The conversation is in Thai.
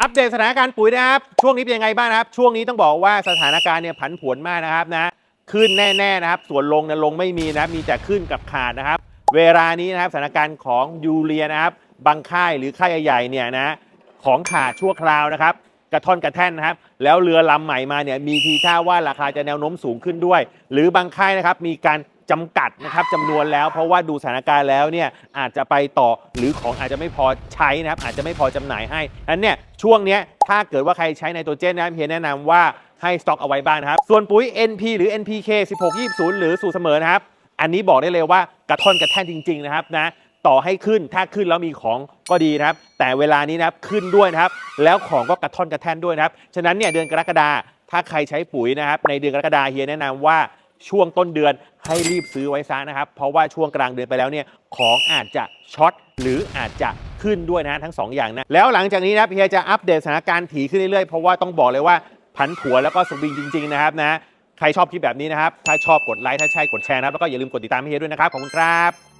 อัปเดตสถานการณ์ปุ๋ยนะครับ ช่วงนี้เป็นยังไงบ้างนะครับ ช่วงนี้ต้องบอกว่าสถานการณ์เนี่ยผันผวนมากนะครับนะขึ้นแน่ๆนะครับ ส่วนลงเนี่ยลงไม่มีนะมีแต่ขึ้นกับขาดนะครับ เวลานี้นะครับสถานการณ์ของยูเรียนะครับบางค่ายหรือค่ายใหญ่ๆเนี่ยนะของขาดชั่วคราวนะครับ กระท่อนกระแท่นนะครับ แล้วเรือลำใหม่มาเนี่ยมีทีท่าว่าราคาจะแนวโน้มสูงขึ้นด้วย หรือบางค่ายนะครับมีการจำกัดนะครับจำนวนแล้ว เพราะว่าดูสถานการณ์แล้วเนี่ยอาจจะไปต่อหรือของอาจจะไม่พอใช้นะครับ อาจจะไม่พอจำหน่ายให้อันเนี่ยช่วงเนี้ยถ้าเกิดว่าใครใช้ไนโตรเจนนะครับเฮียแนะนำว่าให้สต็อกเอาไว้บ้างนะครับ ส่วนปุ๋ย NP หรือ NPK 1620 หรือสูตรเสมอนะครับ อันนี้บอกได้เลยว่ากระท่อนกระแท่นจริง ๆ นะครับนะ ต่อให้ขึ้นถ้าขึ้นแล้วมีของก็ดีนะครับ แต่เวลานี้นะครับขึ้นด้วยนะครับ แล้วของก็กระท่อนกระแท่นด้วยนะครับ ฉะนั้นเนี่ยเดือนกรกฎาถ้าใครใช้ปุ๋ยนะครับ ในเดือนกรกฎาเฮียแนะนำว่าช่วงต้นเดือนให้รีบซื้อไว้ซะนะครับ เพราะว่าช่วงกลางเดือนไปแล้วเนี่ยของอาจจะช็อตหรืออาจจะขึ้นด้วยนะทั้งสองอย่างนะแล้วหลังจากนี้นะเฮียจะอัปเดตสถานการณ์ถี่ขึ้นเรื่อยๆเพราะว่าต้องบอกเลยว่าผันผวแล้วก็สวิงจริง ๆ นะครับนะใครชอบคลิปแบบนี้นะครับ ถ้าชอบกดไลค์ถ้าใช่กดแชร์นะครับแล้วก็อย่าลืมกดติดตามเฮียด้วยนะครับขอบคุณครับ